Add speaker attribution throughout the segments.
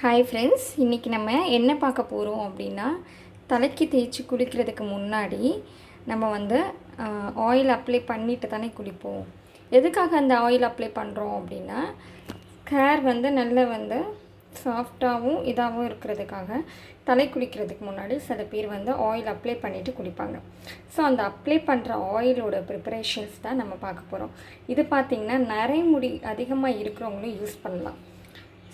Speaker 1: Hi friends இன்றைக்கி நம்ம என்ன பார்க்க போகிறோம் அப்படின்னா தலைக்கு தேய்ச்சி குளிக்கிறதுக்கு முன்னாடி நம்ம வந்து ஆயில் அப்ளை பண்ணிட்டு தானே குளிப்போம். எதுக்காக அந்த ஆயில் அப்ளை பண்ணுறோம் அப்படின்னா ஹேர் வந்து நல்ல வந்து சாஃப்டாகவும் இதாகவும் இருக்கிறதுக்காக தலை குளிக்கிறதுக்கு முன்னாடி சில பேர் வந்து ஆயில் அப்ளை பண்ணிவிட்டு குளிப்பாங்க. ஸோ அந்த அப்ளை பண்ணுற ஆயிலோட ப்ரிப்பரேஷன்ஸ் தான் நம்ம பார்க்க போகிறோம் இது பார்த்திங்கன்னா நரைமுடி அதிகமாக இருக்கிறவங்களும் யூஸ் பண்ணலாம்.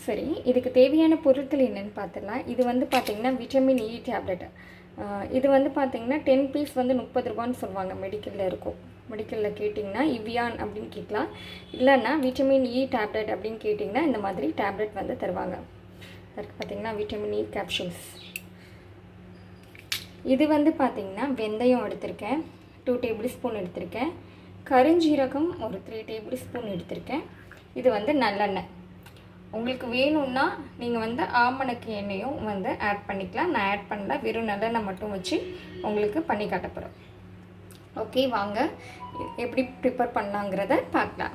Speaker 1: சரி இதுக்கு தேவையான பொருட்கள் என்னென்னு பார்த்துடலாம். இது வந்து பார்த்திங்கன்னா விட்டமின் இ e டேப்லெட் இது வந்து பார்த்திங்கன்னா டென் பீஸ் வந்து முப்பது ரூபான்னு சொல்லுவாங்க. மெடிக்கலில் இருக்கும். மெடிக்கலில் கேட்டிங்கன்னா இவ்வியான் அப்படின்னு கேட்கலாம். இல்லைன்னா விட்டமின் இ டேப்லெட் அப்படின்னு கேட்டிங்கன்னா இந்த மாதிரி டேப்லெட் வந்து தருவாங்க. அதுக்கு பார்த்திங்கன்னா விட்டமின் இ e கேப்சூல்ஸ் இது வந்து பார்த்திங்கன்னா வெந்தயம் எடுத்திருக்கேன். டூ டேபிள் ஸ்பூன் எடுத்திருக்கேன். கருஞ்சீரகம் ஒரு த்ரீ டேபிள் ஸ்பூன் எடுத்திருக்கேன். இது வந்து நல்லெண்ணெய். உங்களுக்கு வேணும்னா நீங்கள் வந்து ஆமணக்கு எண்ணெயும் வந்து ஆட் பண்ணிக்கலாம். நான் ஆட் பண்ணல வெறும் நல்லெண்ணெய் மட்டும் வச்சு உங்களுக்கு பண்ணி காட்ட ஓகே வாங்க. எப்படி ப்ரிப்பேர் பண்ணலாங்கிறத பார்க்கலாம்.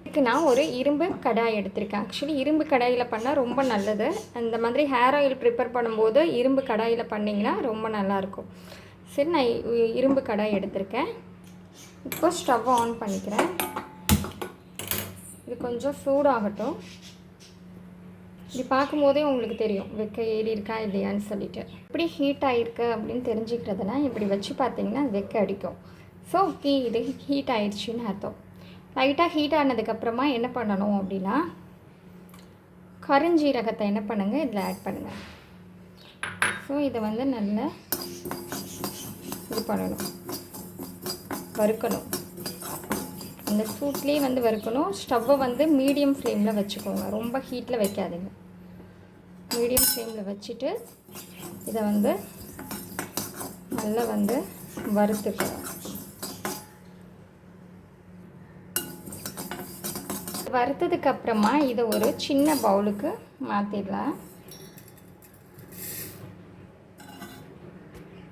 Speaker 1: இதுக்கு நான் ஒரு இரும்பு கடாய் எடுத்திருக்கேன். ஆக்சுவலி இரும்பு கடாயில் பண்ணால் ரொம்ப நல்லது. அந்த மாதிரி ஹேர் ஆயில் ப்ரிப்பேர் பண்ணும்போது இரும்பு கடாயில் பண்ணிங்கன்னா ரொம்ப நல்லாயிருக்கும் சரி நான் இரும்பு கடாய் எடுத்திருக்கேன். இப்போ ஸ்டவ் ஆன் பண்ணிக்கிறேன். இது கொஞ்சம் சூடாகட்டும். இப்படி பார்க்கும்போதே உங்களுக்கு தெரியும் வெக்க ஏறி இருக்கா இல்லையான்னு சொல்லிட்டு. இப்படி ஹீட் ஆகிருக்கு அப்படின்னு தெரிஞ்சுக்கிறதுனா இப்படி வச்சு பார்த்தீங்கன்னா வெக்க அடிக்கும். ஸோ ஓகே இது ஹீட் ஆயிடுச்சுன்னு அர்த்தம். லைட்டாக ஹீட் ஆனதுக்கப்புறமா என்ன பண்ணணும் அப்படின்னா கருஞ்சீரகத்தை என்ன பண்ணுங்கள் இதில் ஆட் பண்ணுங்கள் ஸோ இதை வந்து நல்லா இது பண்ணணும். வறுக்கணும். அந்த சூட்லேயே வந்து வறுக்கணும். ஸ்டவ்வை வந்து மீடியம் ஃப்ளேமில் வச்சுக்கோங்க. ரொம்ப ஹீட்டில் வைக்காதீங்க. மீடியம் ஃப்ளேமில் வச்சுட்டு இதை வந்து நல்லா வந்து வறுத்துக்கலாம். வறுத்ததுக்கு அப்புறமா இதை ஒரு சின்ன பவுலுக்கு மாற்றிடலாம்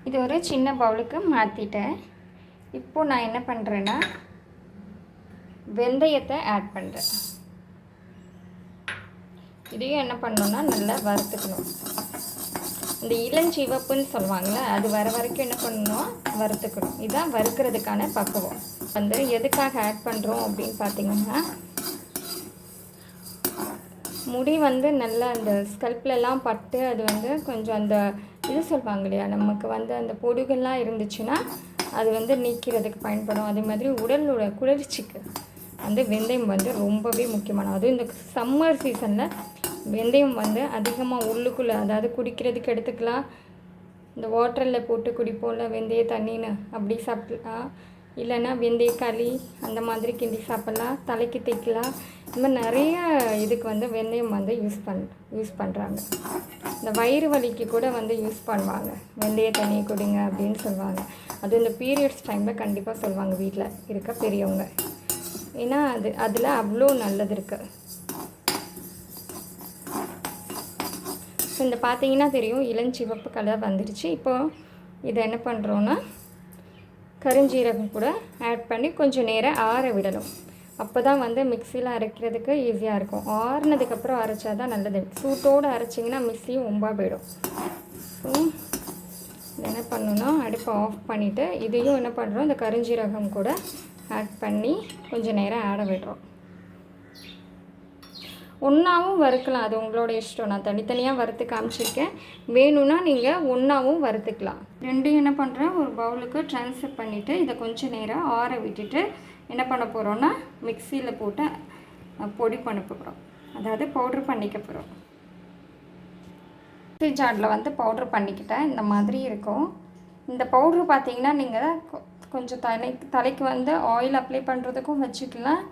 Speaker 1: இது ஒரு சின்ன பவுலுக்கு மாற்றிட்டேன் இப்போ நான் என்ன பண்ணுறேன்னா வெந்தயத்தை ஆட் பண்ணுறேன் இதையும் என்ன பண்ணணும்னா நல்லா வறுத்துக்கணும். இந்த இளஞ்சிவப்புன்னு சொல்லுவாங்கள்ல அது வர வரைக்கும் என்ன பண்ணணும்? வறுத்துக்கணும். இதுதான் வறுக்கிறதுக்கான பக்குவம். வந்து எதுக்காக ஆட் பண்ணுறோம் அப்படின்னு பார்த்தீங்கன்னா முடி வந்து நல்லா அந்த ஸ்கல்ப்லலாம் பட்டு அது வந்து கொஞ்சம் அந்த இது சொல்லுவாங்க இல்லையா நமக்கு வந்து அந்த பொடுகள்லாம் இருந்துச்சுன்னா அது வந்து நீக்கிறதுக்கு பயன்படும். அதே மாதிரி உடலோட குளிர்ச்சிக்கு வந்து வெந்தயம் வந்து ரொம்பவே முக்கியமான அதுவும் இந்த சம்மர் சீசனில் வெந்தயம் வந்து அதிகமாக உள்ளுக்குள்ளே அதாவது குடிக்கிறதுக்கு எடுத்துக்கலாம். இந்த வாட்டரில் போட்டு குடிப்போம்ல வெந்தய தண்ணின்னு அப்படி சாப்பிடலாம். இல்லைன்னா வெந்தய களி அந்த மாதிரி கிண்டி சாப்பிட்லாம். தலைக்கு தேய்க்கலாம். இந்த மாதிரி நிறைய இதுக்கு வந்து வெந்தயம் வந்து யூஸ் பண் யூஸ் பண்ணுறாங்க இந்த வயிறு வலிக்கு கூட வந்து யூஸ் பண்ணுவாங்க. வெந்தய தண்ணியை குடிங்க அப்படின்னு சொல்லுவாங்க. அது இந்த பீரியட்ஸ் டைமில் கண்டிப்பாக சொல்லுவாங்க வீட்டில் இருக்க பெரியவங்க. ஏன்னா அது அதில் அவ்வளோ நல்லது இருக்குது ஸோ இந்த பார்த்தீங்கன்னா தெரியும். இளஞ்சிவப்பு கலர் வந்துடுச்சு இப்போ இதை என்ன பண்ணுறோன்னா கருஞ்சீரகம் கூட ஆட் பண்ணி கொஞ்சம் நேரம் ஆற விடணும். அப்போ தான் வந்து மிக்சியில் அரைக்கிறதுக்கு ஈஸியாக இருக்கும். ஆறுனதுக்கப்புறம் அரைச்சா தான் நல்லது. சூட்டோடு அரைச்சிங்கன்னா மிக்சியும் ஒம்பா போயிடும். ஸோ என்ன பண்ணணும்னா அடுப்பை ஆஃப் பண்ணிவிட்டு இதையும் என்ன பண்ணுறோம் இந்த கருஞ்சீரகம் கூட ஆட் பண்ணி கொஞ்சம் நேரம் ஆட விடுறோம். ஒன்றாவும் வறுக்கலாம். அது உங்களோட இஷ்டம். நான் தனித்தனியாக வறுத்து காமிச்சிருக்கேன். வேணும்னா நீங்கள் ஒன்றாவும் வறுத்துக்கலாம். ரெண்டும் என்ன பண்ணுறேன் ஒரு பவுலுக்கு ட்ரான்ஸ்ஃபர் பண்ணிவிட்டு இதை கொஞ்சம் நேரம் ஆற விட்டுட்டு என்ன பண்ண போகிறோன்னா மிக்சியில் போட்டு பொடி பண்ண போகிறோம் அதாவது பவுட்ரு பண்ணிக்க போகிறோம் மிக்சி ஜாரில் வந்து பவுட்ரு பண்ணிக்கிட்டேன் இந்த மாதிரி இருக்கும். இந்த பவுட்ரு பார்த்தீங்கன்னா நீங்கள் கொஞ்சம் தலை தலைக்கு வந்து ஆயில் அப்ளை பண்ணுறதுக்கும் வச்சுக்கலாம்.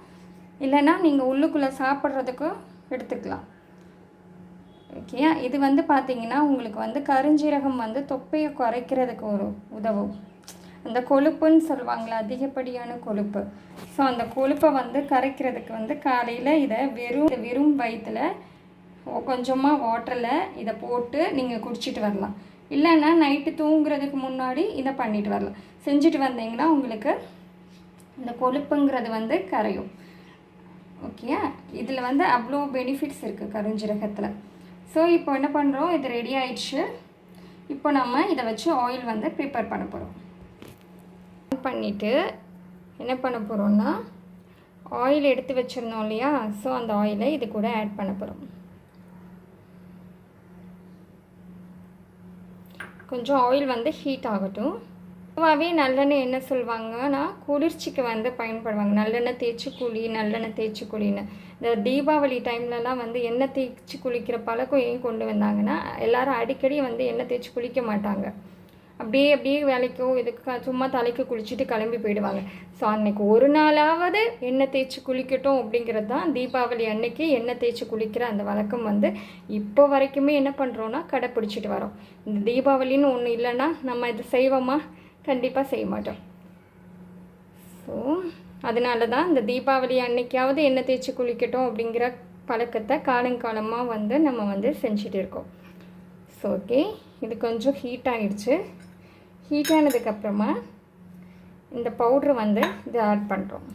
Speaker 1: இல்லைன்னா நீங்கள் உள்ளுக்குள்ளே சாப்பிட்றதுக்கும் எடுத்துக்கலாம். ஓகே இது வந்து பார்த்தீங்கன்னா உங்களுக்கு வந்து கருஞ்சீரகம் வந்து தொப்பையை குறைக்கிறதுக்கு ஒரு உதவும். அந்த கொழுப்புன்னு சொல்லுவாங்களே அதிகப்படியான கொழுப்பு. ஸோ அந்த கொழுப்பை வந்து கரைக்கிறதுக்கு வந்து காலையில் இதை வெறும் வெறும் வயிற்றில் கொஞ்சமாக வாட்டரில் இதை போட்டு நீங்கள் குடிச்சிட்டு வரலாம். இல்லைன்னா நைட்டு தூங்குறதுக்கு முன்னாடி இதை பண்ணிட்டு வரலாம். செஞ்சுட்டு வந்தீங்கன்னா உங்களுக்கு இந்த கொழுப்புங்கிறது வந்து கரையும். ஓகே இதில் வந்து அவ்வளோ பெனிஃபிட்ஸ் இருக்குது கருஞ்சீரகத்தில். ஸோ இப்போ என்ன பண்ணுறோம் இது ரெடி ஆயிடுச்சு. இப்போ நம்ம இதை வச்சு ஆயில் வந்து ப்ரிப்பேர் பண்ண போகிறோம் பண்ணிவிட்டு என்ன பண்ண போகிறோம்னா ஆயில் எடுத்து வச்சுருந்தோம் இல்லையா? ஸோ அந்த ஆயிலை இது கூட ஆட் பண்ண போகிறோம் கொஞ்சம் ஆயில் வந்து ஹீட் ஆகட்டும். பொதுவாகவே நல்லெண்ணெய் என்ன சொல்லுவாங்கன்னா குளிர்ச்சிக்கு வந்து பயன்படுவாங்க. நல்லெண்ணெய் தேய்ச்சி குழி நல்லெண்ணெய் தேய்ச்சி குழின்னு இந்த தீபாவளி டைம்லலாம் வந்து எண்ணெய் தேய்ச்சி குளிக்கிற பழக்கம் ஏன் கொண்டு வந்தாங்கன்னா எல்லாரும் அடிக்கடி வந்து எண்ணெய் தேய்ச்சி குளிக்க மாட்டாங்க. அப்படியே அப்படியே வேலைக்கோ இதுக்கு சும்மா தலைக்கு குளிச்சுட்டு கிளம்பி போயிடுவாங்க. ஸோ அன்னைக்கு ஒரு நாளாவது எண்ணெய் தேய்ச்சி குளிக்கட்டும் அப்படிங்கிறது தான் தீபாவளி அன்னைக்கு எண்ணெய் தேய்ச்சி குளிக்கிற அந்த வழக்கம் வந்து இப்போ வரைக்குமே என்ன பண்ணுறோன்னா கடைப்பிடிச்சிட்டு வரோம். இந்த தீபாவளின்னு ஒன்று இல்லைன்னா நம்ம இது செய்வோமா? கண்டிப்பாக செய்ய மாட்டோம். ஸோ அதனால தான் இந்த தீபாவளி அன்னைக்காவது எண்ணெய் தேய்ச்சி குளிக்கட்டும் அப்படிங்கிற பழக்கத்தை காலங்காலமாக வந்து நம்ம வந்து செஞ்சுட்டு இருக்கோம். ஸோ ஓகே இது கொஞ்சம் ஹீட் ஆகிடுச்சு ஹீட் ஆனதுக்கப்புறமா இந்த பவுட்ரு வந்து இது ஆட் பண்ணுறோம்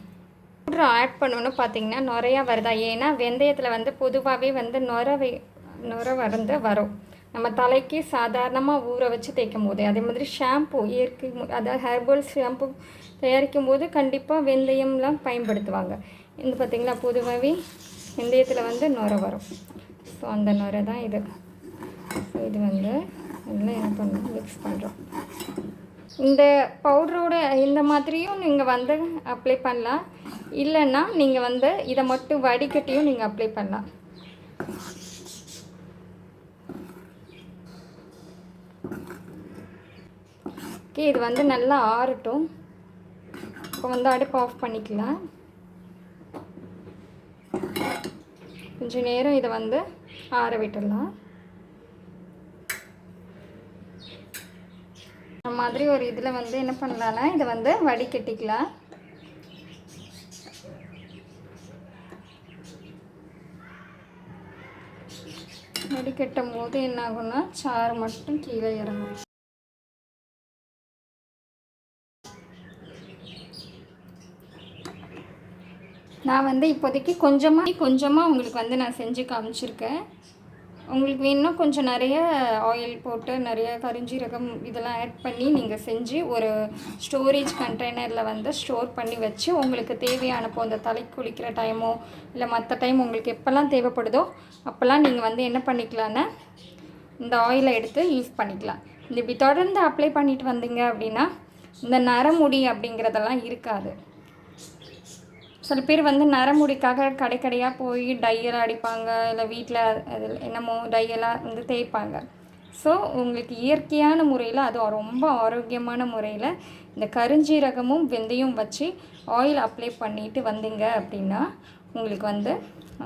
Speaker 1: பவுட்ரு ஆட் பண்ணோன்னு பார்த்தீங்கன்னா நுறையா வருதா? ஏன்னா வெந்தயத்தில் வந்து பொதுவாகவே வந்து நுர நுர வந்து வரும். நம்ம தலைக்கு சாதாரணமாக ஊற வச்சு தேய்க்கும் போது அதே மாதிரி ஷாம்பு இயற்கை அதாவது ஹெர்பல் ஷாம்பு தயாரிக்கும் போது கண்டிப்பாக வெந்தயம்லாம் பயன்படுத்துவாங்க. இந்த பார்த்திங்களா பொதுவாகவே வெந்தயத்தில் வந்து நுர வரும். ஸோ அந்த நுரை தான் இது. ஸோ இது வந்து இதில் என்ன பண்ணணும் மிக்ஸ் பண்ணுறோம் இந்த பவுடரோட இந்த மாதிரியும் நீங்கள் வந்து அப்ளை பண்ணலாம். இல்லைன்னா நீங்கள் வந்து இதை மட்டும் வடிகட்டியும் நீங்கள் அப்ளை பண்ணலாம். ஓகே இது வந்து நல்லா ஆறட்டும். இப்போ வந்து அடுப்பு ஆஃப் பண்ணிக்கலாம். கொஞ்சம் நேரம் இதை வந்து ஆற விட்டுடலாம். இந்த மாதிரி ஒரு இதில் வந்து என்ன பண்ணலான்னா இதை வந்து வடிகட்டிக்கலாம். வடிகட்டும் போது என்ன ஆகும்னா சாறு மட்டும் கீழே இறங்கும். நான் வந்து இப்போதைக்கு கொஞ்சமாக கொஞ்சமாக உங்களுக்கு வந்து நான் செஞ்சு காமிச்சிருக்கேன். உங்களுக்கு வேணும்னா கொஞ்சம் நிறைய ஆயில் போட்டு நிறைய கரிஞ்சீரகம் இதெல்லாம் ஆட் பண்ணி நீங்கள் செஞ்சு ஒரு ஸ்டோரேஜ் கண்டெய்னரில் வந்து ஸ்டோர் பண்ணி வச்சு உங்களுக்கு தேவையானப்போ அந்த தலைக்கு குளிக்கிற டைமோ இல்லை மற்ற டைம் உங்களுக்கு எப்போல்லாம் தேவைப்படுதோ அப்போல்லாம் நீங்கள் வந்து என்ன பண்ணிக்கலான்னா இந்த ஆயிலை எடுத்து யூஸ் பண்ணிக்கலாம். இந்த இப்படி தொடர்ந்து அப்ளை பண்ணிட்டு வந்தீங்க அப்படின்னா இந்த நரமுடி அப்படிங்கிறதெல்லாம் இருக்காது. சில பேர் வந்து நரமுடிக்காக கடை கடையாக போய் டையெல்லாம் அடிப்பாங்க இல்லை வீட்டில் அதில் என்னமோ டையெல்லாம் வந்து தேய்ப்பாங்க. ஸோ உங்களுக்கு இயற்கையான முறையில் அது ரொம்ப ஆரோக்கியமான முறையில் இந்த கருஞ்சீரகமும் வெந்தயம் வச்சு ஆயில் அப்ளை பண்ணிட்டு வந்தீங்க அப்படின்னா உங்களுக்கு வந்து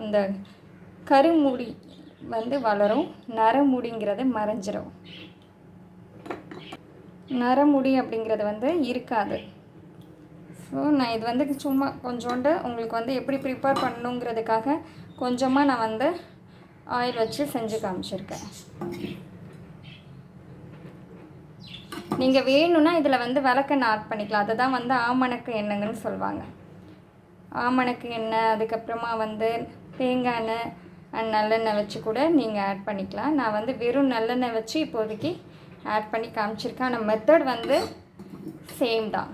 Speaker 1: அந்த கருமுடி வந்து வளரும். நரமுடிங்கிறது மறைஞ்சிரும். நரமுடி அப்படிங்கிறது வந்து இருக்காது. ஸோ நான் இது வந்து சும்மா கொஞ்சோண்டு உங்களுக்கு வந்து எப்படி ப்ரிப்பேர் பண்ணணுங்கிறதுக்காக கொஞ்சமாக நான் வந்து ஆயில் வச்சு செஞ்சு காமிச்சிருக்கேன். நீங்கள் வேணும்னா இதில் வந்து விளக்கெண்ணெய் ஆட் பண்ணிக்கலாம். அதை தான் வந்து ஆமணக்கு எண்ணெய்ங்கன்னு சொல்லுவாங்க. ஆமணக்கு எண்ணெய் அதுக்கப்புறமா வந்து தேங்காய் எண்ணெய் அண்ட் நல்லெண்ணெய் வச்சு கூட நீங்கள் ஆட் பண்ணிக்கலாம். நான் வந்து வெறும் நல்லெண்ணெய் வச்சு இப்போதைக்கு ஆட் பண்ணி காமிச்சிருக்கேன். ஆனால் மெத்தட் வந்து சேம் தான்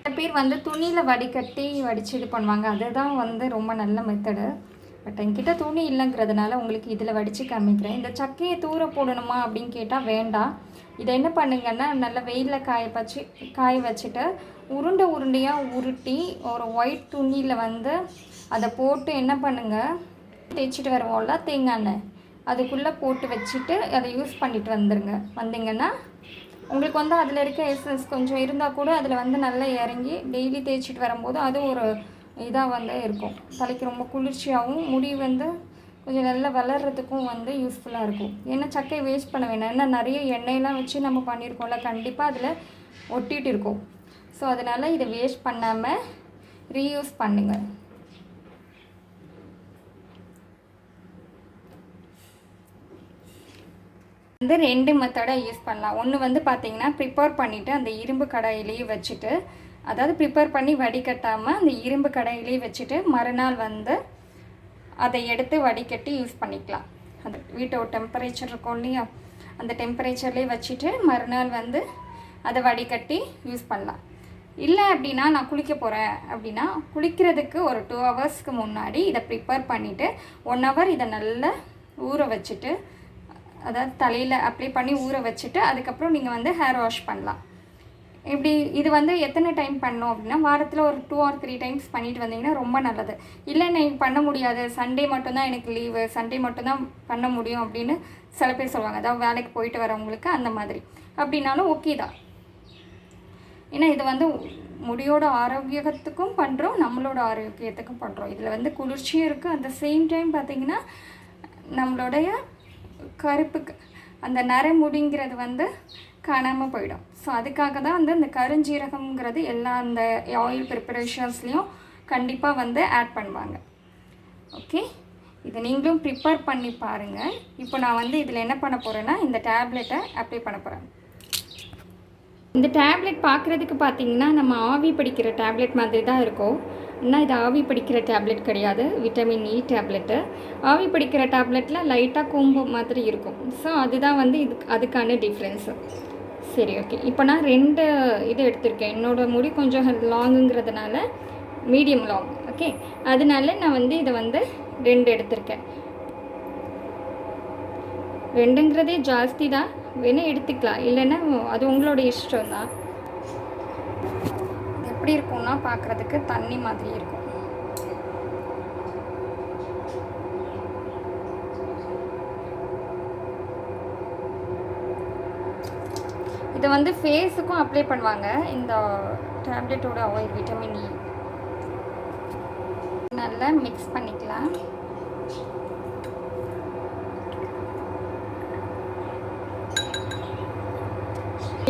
Speaker 1: சில பேர் வந்து துணியில் வடிகட்டி வடிச்சு இது பண்ணுவாங்க. அதுதான் வந்து ரொம்ப நல்ல மெத்தடு பட் என்கிட்ட துணி இல்லைங்கிறதுனால உங்களுக்கு இதில் வடித்து காமிக்கிறேன். இந்த சக்கையை தூர போடணுமா அப்படின்னு கேட்டால் வேண்டாம். இதை என்ன பண்ணுங்கன்னா நல்ல வெயிலில் காய வச்சு காய வச்சுட்டு உருண்டை உருண்டையாக உருட்டி ஒரு ஒயிட் துணியில் வந்து அதை போட்டு என்ன பண்ணுங்கள் தேய்ச்சிட்டு வருவோம்ல தேங்காய் எண்ணெய். அதுக்குள்ளே போட்டு வச்சுட்டு அதை யூஸ் பண்ணிட்டு வந்துடுங்க வந்தீங்கன்னா உங்களுக்கு வந்து அதில் இருக்க எசன்ஸ் கொஞ்சம் இருந்தால் கூட அதில் வந்து நல்லா இறங்கி டெய்லி தேய்ச்சிட்டு வரும்போது அது ஒரு இதாக வந்து இருக்கும். தலைக்கு ரொம்ப குளிர்ச்சியாகவும் முடி வந்து கொஞ்சம் நல்லா வளர்கிறதுக்கும் வந்து யூஸ்ஃபுல்லாக இருக்கும். ஏன்னா சக்கையை வேஸ்ட் பண்ண வேணாம். ஏன்னா நிறைய எண்ணெயெல்லாம் வச்சு நம்ம பண்ணியிருக்கோம்ல கண்டிப்பாக அதில் ஒட்டிகிட்டு இருக்கும். ஸோ அதனால் இதை வேஸ்ட் பண்ணாமல் ரீயூஸ் பண்ணுங்கள் வந்து ரெண்டு மெத்தடாக யூஸ் பண்ணலாம். ஒன்று வந்து பார்த்தீங்கன்னா ப்ரிப்பேர் பண்ணிவிட்டு அந்த இரும்பு கடாயிலேயே வச்சுட்டு அதாவது ப்ரிப்பேர் பண்ணி வடிகட்டாமல் அந்த இரும்பு கடையிலே வச்சுட்டு மறுநாள் வந்து அதை எடுத்து வடிகட்டி யூஸ் பண்ணிக்கலாம். அது வீட்டோட டெம்பரேச்சர் இருக்கும் இல்லையா? அந்த டெம்பரேச்சர்லேயே வச்சுட்டு மறுநாள் வந்து அதை வடிகட்டி யூஸ் பண்ணலாம். இல்லை அப்படின்னா நான் குளிக்க போகிறேன் அப்படின்னா குளிக்கிறதுக்கு ஒரு டூ ஹவர்ஸ்க்கு முன்னாடி இதை ப்ரிப்பேர் பண்ணிவிட்டு ஒன் ஹவர் இதை நல்லா ஊற வச்சுட்டு அதாவது தலையில் அப்ளை பண்ணி ஊற வச்சுட்டு அதுக்கப்புறம் நீங்கள் வந்து ஹேர் வாஷ் பண்ணலாம். இப்படி இது வந்து எத்தனை டைம் பண்ணோம் அப்படின்னா வாரத்தில் ஒரு டூ ஆர் த்ரீ டைம்ஸ் பண்ணிட்டு வந்தீங்கன்னா ரொம்ப நல்லது. இல்லை நீங்கள் பண்ண முடியாது. சண்டே மட்டும்தான் எனக்கு லீவு சண்டே மட்டும்தான் பண்ண முடியும் அப்படின்னு சில பேர் சொல்லுவாங்க. அதாவது வேலைக்கு போயிட்டு வரவங்களுக்கு அந்த மாதிரி. அப்படின்னாலும் ஓகே தான். ஏன்னா இது வந்து முடியோட ஆரோக்கியத்துக்கும் பண்ணுறோம் நம்மளோட ஆரோக்கியத்துக்கும் பண்ணுறோம் இதில் வந்து குளிர்ச்சியும் இருக்குது அந்த சேம் டைம் பார்த்திங்கன்னா நம்மளுடைய கருப்புக்கு அந்த நரைமுடிங்கிறது வந்து காணாமல் போயிடும். ஸோ அதுக்காக தான் வந்து இந்த கருஞ்சீரகம்ங்கிறது எல்லா அந்த ஆயில் ப்ரிப்பரேஷன்ஸ்லேயும் கண்டிப்பாக வந்து ஆட் பண்ணுவாங்க. ஓகே இதை நீங்களும் ப்ரிப்பேர் பண்ணி பாருங்கள் இப்போ நான் வந்து இதில் என்ன பண்ண போகிறேன்னா இந்த டேப்லெட்டை அப்ளை பண்ண போகிறேன் இந்த டேப்லெட் பார்க்குறதுக்கு பார்த்தீங்கன்னா நம்ம ஆவி பிடிக்கிற டேப்லெட் மாதிரி தான் இருக்கும். ஆனால் இது ஆவி பிடிக்கிற டேப்லெட் கிடையாது. Vitamin E tablet. ஆவி பிடிக்கிற டேப்லெட்டில் லைட்டாக கொம்பு மாதிரி இருக்கும். ஸோ அதுதான் வந்து இதுக்கு அதுக்கான டிஃப்ரென்ஸு சரி ஓகே இப்போ நான் ரெண்டு இது எடுத்திருக்கேன். என்னோடய முடி கொஞ்சம் லாங்குங்கிறதுனால மீடியம் லாங் ஓகே அதனால நான் வந்து இதை வந்து ரெண்டு எடுத்திருக்கேன். ரெண்டுங்கிறதே ஜாஸ்தி தான். வேணால் எடுத்துக்கலாம். இல்லைன்னா அது உங்களோட இஷ்டம் தான் எப்படி இருக்கும்னா பார்க்குறதுக்கு தண்ணி மாதிரி இருக்கும். இதை வந்து ஃபேஸுக்கும் அப்ளை பண்ணுவாங்க. இந்த டேப்லெட்டோட ஆயில் விட்டமின் இ நல்லா மிக்ஸ் பண்ணிக்கலாம்.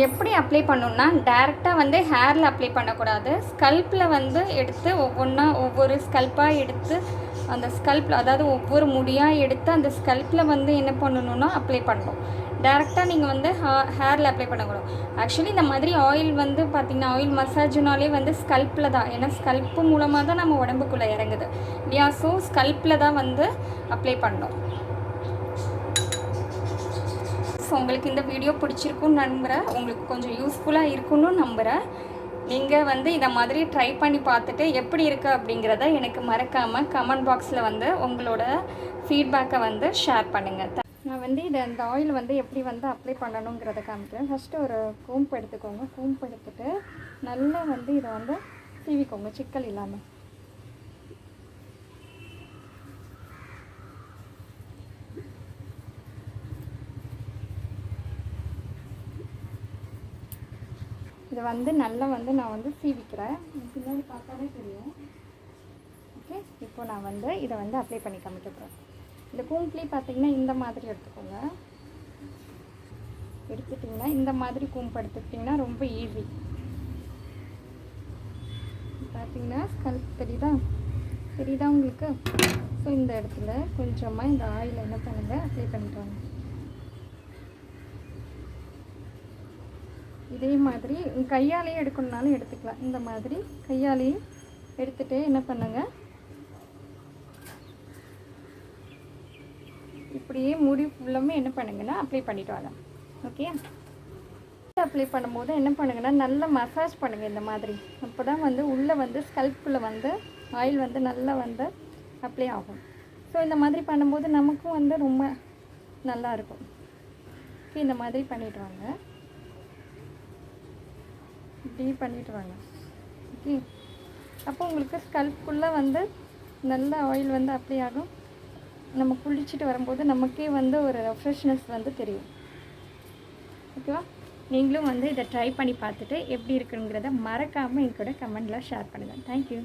Speaker 1: எப்படி அப்ளை பண்ணணும்னா டேரெக்டாக வந்து ஹேரில் அப்ளை பண்ணக்கூடாது. ஸ்கல்ப்பில் வந்து எடுத்து ஒவ்வொன்றா ஒவ்வொரு ஸ்கல்ப்பாக எடுத்து அந்த ஸ்கல்ப்பில் அதாவது ஒவ்வொரு முடியாக எடுத்து அந்த ஸ்கல்ப்பில் வந்து என்ன பண்ணணும்னா அப்ளை பண்ணணும். டேரெக்டாக நீங்கள் வந்து ஹா ஹேரில் அப்ளை பண்ணக்கூடாது. ஆக்சுவலி இந்த மாதிரி ஆயில் வந்து பார்த்திங்கன்னா ஆயில் மசாஜ்னாலே வந்து ஸ்கல்ப்பில் தான். ஏன்னா ஸ்கல்ப்பு மூலமாக தான் நம்ம உடம்புக்குள்ளே இறங்குது. இல்லையா ஸோ ஸ்கல்ப்பில் தான் வந்து அப்ளை பண்ணணும். ஸோ உங்களுக்கு இந்த வீடியோ பிடிச்சிருக்குன்னு நம்புகிறேன் உங்களுக்கு கொஞ்சம் யூஸ்ஃபுல்லாக இருக்குன்னு நம்புகிறேன் நீங்கள் வந்து இதை மாதிரி ட்ரை பண்ணி பார்த்துட்டு எப்படி இருக்குது அப்படிங்கிறத எனக்கு மறக்காமல் கமெண்ட் பாக்ஸில் வந்து உங்களோட ஃபீட்பேக்கை வந்து ஷேர் பண்ணுங்கள் நான் வந்து இதை இந்த ஆயில் வந்து எப்படி வந்து அப்ளை பண்ணணுங்கிறத காமிக்கிறேன். ஃபஸ்ட்டு ஒரு கூம்பு எடுத்துக்கோங்க. கூம்பு எடுத்துகிட்டு நல்லா வந்து இதை வந்து சீவிக்கோங்க. சிக்கல் இல்லாமல் இதை வந்து நல்லா வந்து நான் வந்து சீவிக்கிறேன். பின்னாடி பார்த்தாலே தெரியும். ஓகே இப்போ நான் வந்து இதை வந்து அப்ளை பண்ணி காமிக்க போகிறேன் இந்த கூம்புலேயே பார்த்தீங்கன்னா இந்த மாதிரி எடுத்துக்கோங்க. எடுத்துட்டிங்கன்னா இந்த மாதிரி கூம்பு எடுத்துக்கிட்டிங்கன்னா ரொம்ப ஈஸி பார்த்தீங்கன்னா ஸ்கல்ப் தெரியுதா? தெரியுதா உங்களுக்கு? ஸோ இந்த இடத்துல கொஞ்சமாக இந்த ஆயில் என்ன பண்ணுங்கள் அப்ளை பண்ணிட்டு வாங்க இதே மாதிரி கையாலேயே எடுக்கணுனாலும் எடுத்துக்கலாம். இந்த மாதிரி கையாலேயே எடுத்துகிட்டு என்ன பண்ணுங்க? இப்படியே முடி ஃபுல்லாமே என்ன பண்ணுங்கன்னா அப்ளை பண்ணிட்டு வாங்க. ஓகே அப்ளை பண்ணும்போது என்ன பண்ணுங்கன்னா நல்லா மசாஜ் பண்ணுங்கள் இந்த மாதிரி. அப்போ தான் வந்து உள்ளே வந்து ஸ்கல்ப்புள்ள வந்து ஆயில் வந்து நல்லா வந்து அப்ளை ஆகும். ஸோ இந்த மாதிரி பண்ணும்போது நமக்கும் வந்து ரொம்ப நல்லா இருக்கும். ஓகே இந்த மாதிரி பண்ணிவிட்டு வாங்க. இப்படி பண்ணிட்டு வாங்க. ஓகே? அப்போ உங்களுக்கு ஸ்கல்ப்புக்குள்ளே வந்து நல்ல ஆயில் வந்து அப்ளை ஆகும். நம்ம குளிச்சுட்டு வரும்போது நமக்கே வந்து ஒரு ரெஃப்ரெஷ்னஸ் வந்து தெரியும். ஓகேவா? நீங்களும் வந்து இதை ட்ரை பண்ணி பார்த்துட்டு எப்படி இருக்குங்கிறத மறக்காமல் என் கூட கமெண்டில் ஷேர் பண்ணுங்கள் தேங்க்யூ